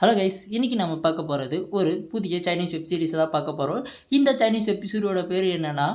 Hello guys இன்றைக்கி நம்ம பார்க்க போகிறது ஒரு புதிய சைனீஸ் வெப் சீரிஸை தான் பார்க்க போகிறோம் இந்த சைனீஸ் வெப் சீரியோட பேர் என்னென்னா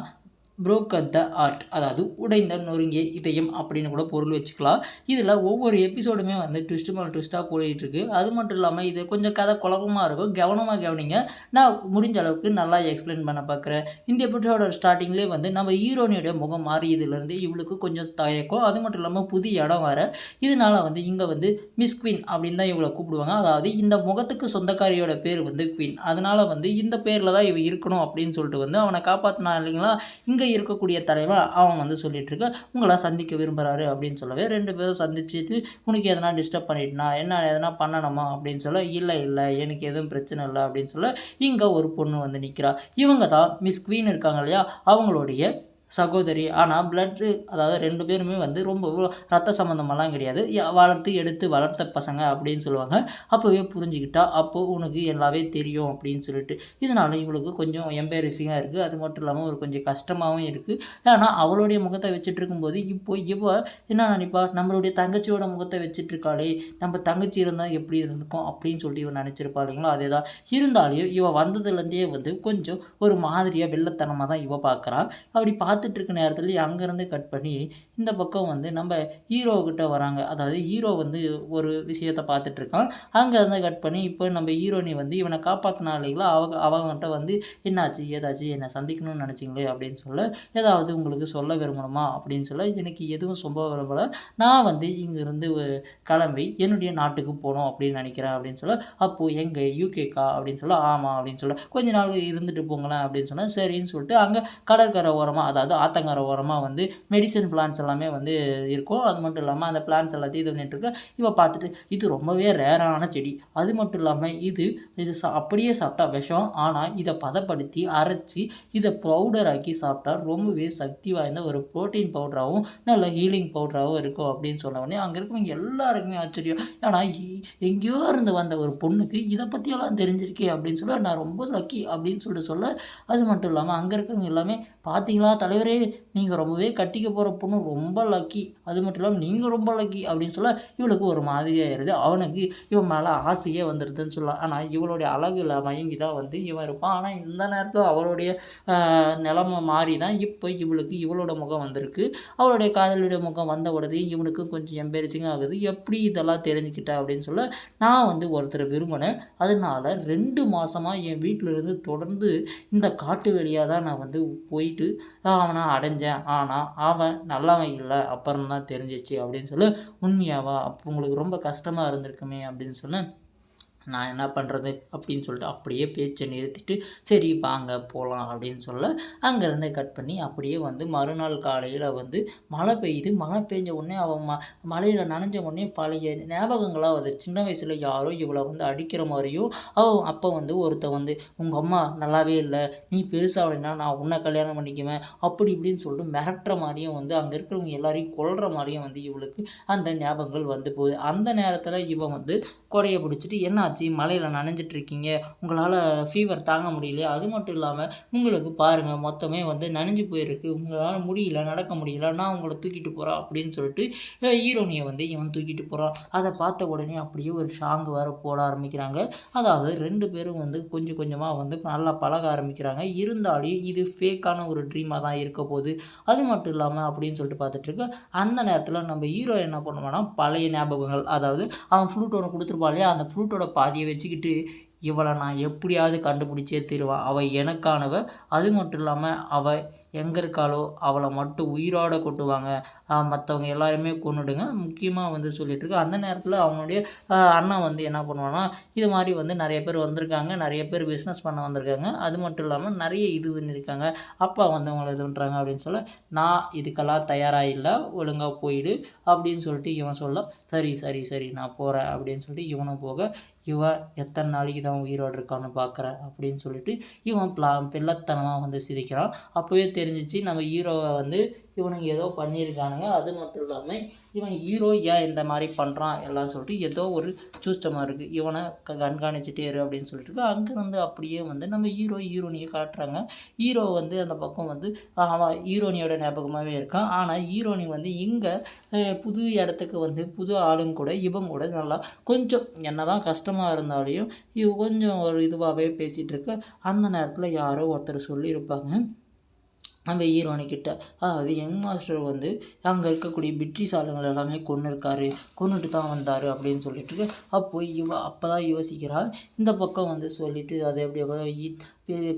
புரோக்கர் த ஆர்ட் அதாவது உடைந்த நொறுங்கிய இதயம் அப்படின்னு கூட பொருள் வச்சுக்கலாம். இதில் ஒவ்வொரு எபிசோடுமே வந்து ட்விஸ்ட் மேலே ட்விஸ்ட்டாக போயிட்டுருக்கு அது மட்டும் இல்லாமல் இது கொஞ்சம் கதை குழப்பமாக இருக்கும். கவனமாக கவனிங்க. நான் முடிஞ்ச அளவுக்கு நல்லா எக்ஸ்பிளைன் பண்ண பார்க்குறேன் இந்த எபிசோட ஸ்டார்டிங்லேயே வந்து நம்ம ஹீரோனியோட முகம் மாறியதுலேருந்து இவளுக்கு கொஞ்சம் தயக்கம். அது மட்டும் இல்லாமல் புதிய இடம் வர இதனால் வந்து இங்கே வந்து மிஸ் குவீன் அப்படின்னு தான் இவளை கூப்பிடுவாங்க. அதாவது இந்த முகத்துக்கு சொந்தக்காரியோட பேர் வந்து குவீன் அதனால் வந்து இந்த பேரில் தான் இவ இருக்கணும் அப்படின்னு சொல்லிட்டு வந்து அவனை காப்பாற்றினா இல்லைங்களா? இங்கே இருக்கக்கூடிய தலைவன் அவன் வந்து சொல்லிட்டு இருக்க உங்களை சந்திக்க விரும்புகிறாரு அப்படின்னு சொல்லவே ரெண்டு பேரும் சந்திச்சுட்டு உனக்கு எதனா டிஸ்டர்ப் பண்ணிட்டுனா என்ன எதனா பண்ணணுமா? அப்படின்னு சொல்ல இல்லை இல்லை எனக்கு எதுவும் பிரச்சனை இல்லை அப்படின்னு சொல்ல இங்கே ஒரு பொண்ணு வந்து நிற்கிறா இவங்க தான் மிஸ் குவீன் இருக்காங்க இல்லையா அவங்களுடைய சகோதரி. ஆனால் பிளட்டு அதாவது ரெண்டு பேருமே வந்து ரொம்ப ரத்த சம்மந்தமெல்லாம் கிடையாது. வளர்த்து எடுத்து வளர்த்த பசங்க அப்படின்னு சொல்லுவாங்க. அப்போவே புரிஞ்சுக்கிட்டா அப்போது உனக்கு எல்லாவே தெரியும் அப்படின்னு சொல்லிட்டு. இதனால் இவளுக்கு கொஞ்சம் எம்பேரசிங்காக இருக்குது அது மட்டும் இல்லாமல் ஒரு கொஞ்சம் கஷ்டமாகவும் இருக்குது ஏன்னா அவளுடைய முகத்தை வச்சுட்டு இருக்கும்போது இப்போ இவ என்ன நினைப்பா? நம்மளுடைய தங்கச்சியோட முகத்தை வச்சுட்டு இருக்காளே நம்ம தங்கச்சி இருந்தால் எப்படி இருந்திருக்கும் அப்படின்னு சொல்லிட்டு இவன் நினச்சிருப்பா இல்லைங்களா? அதே தான் இருந்தாலும் இவள் வந்ததுலேருந்தே வந்து கொஞ்சம் ஒரு மாதிரியாக வெள்ளத்தனமாக தான் இவ பார்க்குறான் அப்படி பார்த்து பார்த்துட்ருக்க நேரத்தில் அங்கேருந்து கட் பண்ணி இந்த பக்கம் வந்து நம்ம ஹீரோக்கிட்ட வராங்க. அதாவது ஹீரோ வந்து ஒரு விஷயத்த பார்த்துட்ருக்கான். அங்கேருந்து கட் பண்ணி இப்போ நம்ம ஹீரோனி வந்து இவனை காப்பாற்றினா இல்லைங்களா? அவங்க அவங்ககிட்ட வந்து என்னாச்சு ஏதாச்சு என்னை சந்திக்கணும்னு நினச்சிங்களே அப்படின்னு சொல்ல ஏதாவது உங்களுக்கு சொல்ல விரும்பணுமா அப்படின்னு சொல்ல எனக்கு எதுவும் சொல்ல விரும்பலை. நான் வந்து இங்கேருந்து கிளம்பி என்னுடைய நாட்டுக்கு போகணும் அப்படின்னு நினைக்கிறேன் அப்படின்னு சொல்ல அப்போது எங்கே யூகேக்கா அப்படின்னு சொல்ல ஆமாம் அப்படின்னு சொல்ல கொஞ்ச நாள் இருந்துட்டு போங்களேன் அப்படின்னு சொன்னால் சரின்னு சொல்லிட்டு அங்கே கடற்கரை ஓரமாக அதாவது ஆத்தங்கரை ஓரமாக வந்து மெடிசன் பிளான்ஸ் எல்லாமே வந்து இருக்கும். அது மட்டும் இல்லாமல் அந்த பிளான்ஸ் எல்லாத்தையும் இது பண்ணிட்டுருக்கேன் இருக்க. பார்த்துட்டு இது ரொம்பவே ரேரான செடி. அது மட்டும் இல்லாமல் இது இது சா அப்படியே சாப்பிட்டா விஷம். ஆனால் இதை பதப்படுத்தி அரைச்சி இதை பவுடர் ஆக்கி சாப்பிட்டா ரொம்பவே சக்தி வாய்ந்த ஒரு ப்ரோட்டீன் பவுடராகவும் நல்ல ஹீலிங் பவுடராகவும் இருக்கும். அப்படின்னு சொன்ன உடனே அங்கே இருக்கவங்க எல்லாருக்குமே ஆச்சரியம். ஏன்னா எங்கேயோ இருந்து வந்த ஒரு பொண்ணுக்கு இதை பற்றியெல்லாம் தெரிஞ்சிருக்கே. அப்படின்னு சொல்ல நான் ரொம்ப லக்கி அப்படின்னு சொல்லிட்டு சொல்ல அது மட்டும் இல்லாமல் அங்கே இருக்கவங்க எல்லாமே பார்த்தீங்களா தலைவரே நீங்கள் ரொம்பவே கட்டிக்க போகிற பொண்ணு ரொம்ப லக்கி அது மட்டும் இல்லாமல் நீங்கள் ரொம்ப லக்கி அப்படின்னு சொல்ல இவளுக்கு ஒரு மாதிரியாயிருது அவனுக்கு இவன் மேலே ஆசையே வந்துடுதுன்னு சொல்லலாம். ஆனால் இவளுடைய அழகுல மயங்கி தான் வந்து இவன் இருப்பான். ஆனால் இந்த நேரத்தில் அவளுடைய நிலமை மாறி தான் இப்போ இவளுக்கு இவளோட முகம் வந்திருக்கு. அவளுடைய காதலுடைய முகம் வந்த உடனே இவனுக்கு கொஞ்சம் எம்பேரிசிங் ஆகுது. எப்படி இதெல்லாம் தெரிஞ்சுக்கிட்ட அப்படின்னு சொல்ல நான் வந்து ஒருத்தரை விரும்பினேன். அதனால ரெண்டு மாதமாக என் வீட்டில் இருந்து தொடர்ந்து இந்த காட்டு வழியாக தான் நான் வந்து போயிட்டு அவனை அடைஞ்சேன். ஆனால் அவன் நல்லவன் இல்லை. அப்புறம் தான் தெரிஞ்சிச்சு அப்படின்னு சொல்லி உண்மையாவா? அப்போ உங்களுக்கு ரொம்ப கஷ்டமாக இருந்திருக்குமே அப்படின்னு சொன்னேன் நான் என்ன பண்ணுறது அப்படின்னு சொல்லிட்டு அப்படியே பேச்சை நிறுத்திட்டு சரி வாங்க போகலாம் அப்படின்னு சொல்ல அங்கேருந்து கட் பண்ணி அப்படியே வந்து மறுநாள் காலையில் வந்து மழை பெய்யுது. மழை பெஞ்ச உடனே அவன் ம மழையில் நனைஞ்ச உடனே பழைய ஞாபகங்களாக வருது. சின்ன வயசில் யாரோ இவளை வந்து அடிக்கிற மாதிரியும் அவன் அப்போ வந்து ஒருத்தன் வந்து உங்கள் அம்மா நல்லாவே இல்லை. நீ பெருசாகலைன்னா நான் உன்னை கல்யாணம் பண்ணிக்குவேன். அப்படி இப்படின்னு சொல்லிட்டு மிரட்டுற மாதிரியும் வந்து அங்கே இருக்கிறவங்க எல்லாரையும் கொல்ற மாதிரியும் வந்து இவளுக்கு அந்த ஞாபகங்கள் வந்து போகுது. அந்த நேரத்தில் இவன் வந்து கொடையை பிடிச்சிட்டு என்ன ஆச்சு மழையில் நனைஞ்சிட்ருக்கீங்க உங்களால் ஃபீவர் தாங்க முடியலையா அது மட்டும் இல்லாமல் உங்களுக்கு பாருங்கள் மொத்தமே வந்து நனைஞ்சு போயிருக்கு உங்களால் முடியல நடக்க முடியல நான் உங்களை தூக்கிட்டு போகிறேன் அப்படின்னு சொல்லிட்டு ஹீரோனியை வந்து இவன் தூக்கிட்டு போகிறான் அதை பார்த்த உடனே அப்படியே ஒரு ஷாங்கு வேறு போட ஆரம்பிக்கிறாங்க. அதாவது ரெண்டு பேரும் வந்து கொஞ்சம் கொஞ்சமாக வந்து நல்லா பழக ஆரம்பிக்கிறாங்க. இருந்தாலும் இது ஃபேக்கான ஒரு ட்ரீமாக தான் இருக்க போகுது. அது மட்டும் இல்லாமல் அப்படின்னு சொல்லிட்டு பார்த்துட்டு அந்த நேரத்தில் நம்ம ஹீரோ என்ன பண்ணுவான்னா பழைய ஞாபகங்கள். அதாவது அவன் ஃப்ளூட் ஒன்று கொடுத்துருப்பான் இல்லையா அந்த ஃப்ளூட்டோட பாதியை வச்சுக்கிட்டு இவளை நான் எப்படியாவது கண்டுபிடிச்சே தீருவாள் அவள் எனக்கானவ. அது மட்டும் இல்லாமல் அவள் எங்கே இருக்காளோ அவளை மட்டும் உயிரோட கொட்டுவாங்க. மற்றவங்க எல்லாருமே கொன்னுடுங்க. முக்கியமாக வந்து சொல்லிகிட்ருக்கு அந்த நேரத்தில் அவனுடைய அண்ணன் வந்து என்ன பண்ணுவான்னா இது மாதிரி வந்து நிறைய பேர் வந்திருக்காங்க. நிறைய பேர் பிஸ்னஸ் பண்ண வந்திருக்காங்க. அது மட்டும் இல்லாமல் நிறைய இது பண்ணியிருக்காங்க அப்பா வந்து அவங்கள இது பண்ணுறாங்க அப்படின்னு சொல்ல நான் இதுக்கெல்லாம் தயாராக இல்லை. ஒழுங்காக போயிடு. அப்படின்னு சொல்லிட்டு இவன் சொல்ல சரி சரி சரி நான் போகிறேன் அப்படின்னு சொல்லிட்டு இவனும் போக இவன் எத்தனை நாளைக்கு தான் உயிரோடு இருக்கான்னு பார்க்குறேன் அப்படின்னு சொல்லிட்டு இவன் பிளா பிள்ளைத்தனமாக வந்து சிரிக்கிறான். அப்போவே தெரிஞ்சிச்சு. நம்ம ஹீரோவை வந்து இவனுங்க ஏதோ பண்ணியிருக்கானுங்க. அது மட்டும் இல்லாமல் இவன் ஹீரோ ஏன் இந்த மாதிரி பண்ணுறான் எல்லாம் சொல்லிட்டு ஏதோ ஒரு சூச்சமாக இருக்குது இவனை க கண்காணிச்சிட்டே இரு அப்படின்னு சொல்லிட்டு அங்கேருந்து அப்படியே வந்து நம்ம ஹீரோ ஹீரோனியை காட்டுறாங்க. ஹீரோ வந்து அந்த பக்கம் வந்து அவன் ஹீரோனியோட ஞாபகமாகவே இருக்கான். ஆனால் ஹீரோனி வந்து இங்கே புது இடத்துக்கு வந்து புது ஆளுங்க கூட இவங்க கூட நல்லா கொஞ்சம் என்னதான் கஷ்டமாக இருந்தாலையும் இவ கொஞ்சம் ஒரு இதுவாகவே பேசிகிட்டு இருக்கு. அந்த நேரத்தில் யாரோ ஒருத்தர் சொல்லியிருப்பாங்க. நம்ம ஹீரோனிக்கிட்ட அதாவது யங் மாஸ்டர் வந்து அங்கே இருக்கக்கூடிய பிரிட்டிஷ் ஆளுங்களை எல்லாமே கொன்று இருக்காரு கொண்டுட்டு தான் வந்தார் அப்படின்னு சொல்லிட்டு அப்போ இவ அப்போ தான் யோசிக்கிறாள் இந்த பக்கம் வந்து சொல்லிவிட்டு அது எப்படி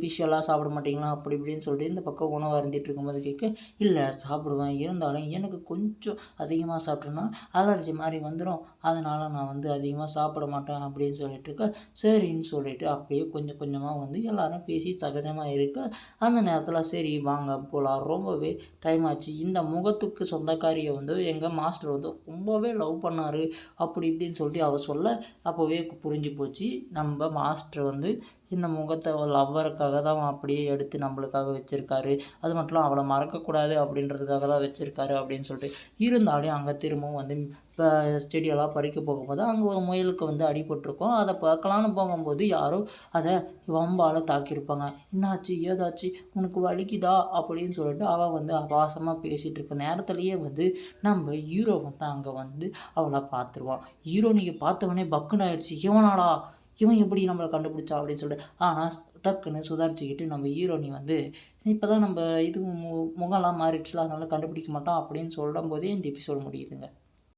ஃபிஷ்ஷெல்லாம் சாப்பிட மாட்டிங்களா? அப்படி இப்படின்னு சொல்லிட்டு இந்த பக்கம் உணவு அருந்திட்டு இருக்கும்போது கேட்க இல்லை சாப்பிடுவேன். இருந்தாலும் எனக்கு கொஞ்சம் அதிகமாக சாப்பிட்டேன்னா அலர்ஜி மாதிரி வந்துடும் அதனால் நான் வந்து அதிகமாக சாப்பிட மாட்டேன் அப்படின்னு சொல்லிட்டு இருக்க. சரின்னு சொல்லிட்டு அப்படியே கொஞ்சம் கொஞ்சமாக வந்து எல்லோரும் பேசி சகஜமாக இருக்க அந்த நேரத்தில் சரி வாங்க போகலாம் ரொம்பவே டைம் ஆச்சு. இந்த முகத்துக்கு சொந்தக்காரியை வந்து எங்கள் மாஸ்டர் வந்து ரொம்பவே லவ் பண்ணார். அப்படி இப்படின்னு சொல்லிட்டு அவர் சொல்ல அப்போவே புரிஞ்சு போச்சு. நம்ம மாஸ்டர் வந்து இந்த முகத்தை லவ்வருக்காக தான் அப்படியே எடுத்து நம்மளுக்காக வச்சுருக்காரு. அது மட்டும் அவளை மறக்கக்கூடாது அப்படின்றதுக்காக தான் வச்சுருக்காரு அப்படின்னு சொல்லிட்டு இருந்தாலும் அங்கே திரும்பவும் வந்து இப்போ செடியெல்லாம் பறிக்க போகும்போது அங்கே ஒரு முயலுக்கு வந்து அடிபட்டிருக்கோம் அதை பார்க்கலான்னு போகும்போது யாரோ அதை வம்பால் தாக்கியிருப்பாங்க. என்னாச்சு? ஏதாச்சு? உனக்கு வலிக்குதா? அப்படின்னு சொல்லிட்டு அவள் வந்து அபாசமாக பேசிகிட்டு இருக்க நேரத்துலையே வந்து நம்ம ஹீரோ வந்து அங்கே வந்து அவளை பார்த்துருவான். ஹீரோ நீங்கள் பார்த்தவொடனே பக்குன்னு ஆயிடுச்சு. இவனாடா இவன் எப்படி நம்மளை கண்டுபிடிச்சா அப்படின்னு சொல்லிட்டு ஆனால் டக்குன்னு சுதாரிச்சுக்கிட்டு நம்ம ஹீரோனி வந்து இப்போ தான் நம்ம இது மு முகம்லாம் மாறிடுச்சுல அதனால கண்டுபிடிக்க மாட்டோம் அப்படின்னு சொல்லும் போதே இந்த எபிசோடு முடியுதுங்க.